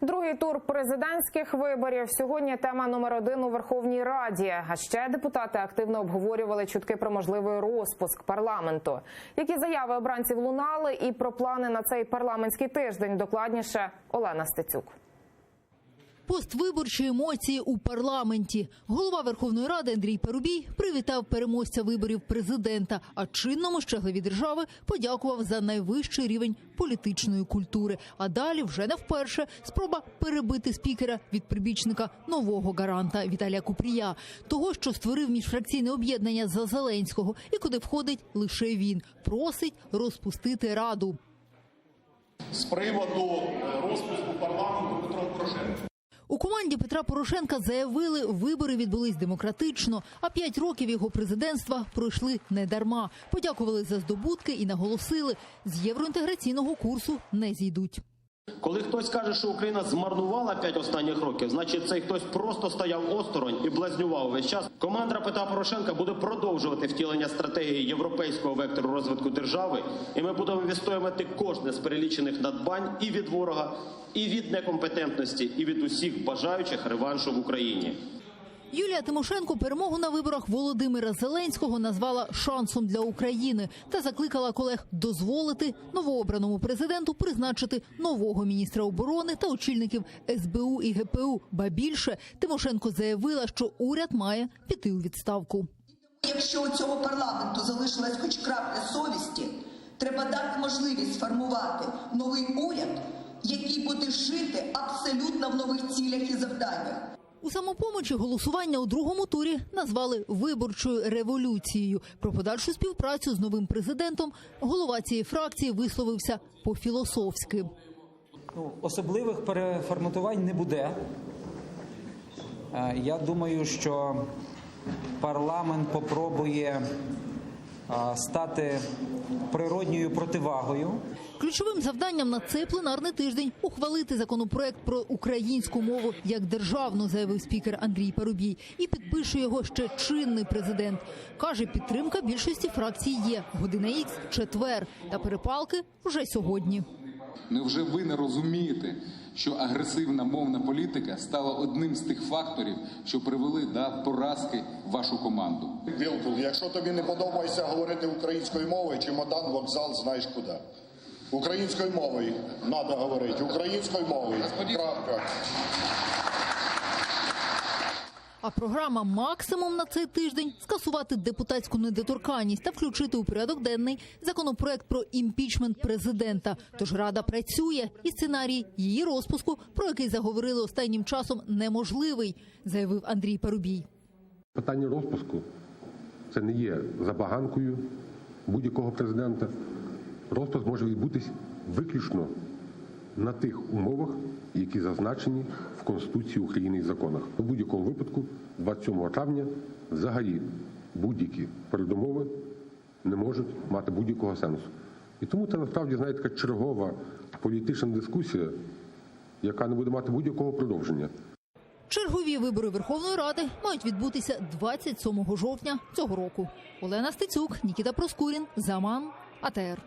Другий тур президентських виборів сьогодні тема номер один у Верховній Раді. А ще депутати активно обговорювали чутки про можливий розпуск парламенту. Які заяви обранців лунали, і про плани на цей парламентський тиждень докладніше Олена Стецюк. Поствиборчі емоції у парламенті. Голова Верховної Ради Андрій Парубій привітав переможця виборів президента, а чинному ще главі держави подякував за найвищий рівень політичної культури. А далі вже не вперше спроба перебити спікера від прибічника нового гаранта Віталія Купрія, того, що створив міжфракційне об'єднання за Зеленського, і куди входить лише він, просить розпустити раду. з приводу розпуску парламенту Петром Порошенком. У команді Петра Порошенка заявили, вибори відбулись демократично, а п'ять років його президентства пройшли недарма. Подякували за здобутки і наголосили, з євроінтеграційного курсу не зійдуть. Коли хтось каже, що Україна змарнувала п'ять останніх років, значить цей хтось просто стояв осторонь і блазнював весь час. Команда Петра Порошенка буде продовжувати втілення стратегії європейського вектору розвитку держави, і ми будемо відстоювати кожне з перелічених надбань і від ворога, і від некомпетентності, і від усіх бажаючих реваншу в Україні. Юлія Тимошенко перемогу на виборах Володимира Зеленського назвала шансом для України та закликала колег дозволити новообраному президенту призначити нового міністра оборони та очільників СБУ і ГПУ. Ба більше Тимошенко заявила, що уряд має піти у відставку. Якщо у цього парламенту залишилась хоч крапля совісті, треба дати можливість сформувати новий уряд, який буде жити абсолютно в нових цілях і завданнях. У самопомочі голосування у другому турі назвали виборчою революцією. Про подальшу співпрацю з новим президентом голова цієї фракції висловився по-філософськи. Ну, особливих переформатувань не буде. Е, Я думаю, що парламент попробує стати природньою противагою Ключовим завданням на цей пленарний тиждень ухвалити законопроект про українську мову як державну, заявив спікер Андрій Парубій, і підпише його ще чинний президент. каже, підтримка більшості фракцій є. Година ікс четвер, та перепалки вже сьогодні. Невже ви не розумієте, що агресивна мовна політика стала одним з тих факторів, що привели до поразки вашу команду? Вілкул, якщо тобі не подобається говорити українською мовою, чемодан, вокзал, знаєш куди. Українською мовою треба говорити. Українською мовою. Крапка. А програма максимум на цей тиждень скасувати депутатську недоторканність та включити у порядок денний законопроект про імпічмент президента. Тож рада працює, і сценарій її розпуску, про який заговорили останнім часом, неможливий, заявив Андрій Парубій. Питання розпуску це не є забаганкою будь-якого президента. Розпуск може відбутись виключно на тих умовах, які зазначені в Конституції України і законах. У будь-якому випадку, 27 травня, взагалі будь-які передумови не можуть мати будь-якого сенсу. І тому це насправді знаєте, така чергова політична дискусія, яка не буде мати будь-якого продовження. Чергові вибори Верховної Ради мають відбутися 27 жовтня цього року. Олена Стецюк, Нікіта Проскурін, Заман, АТР.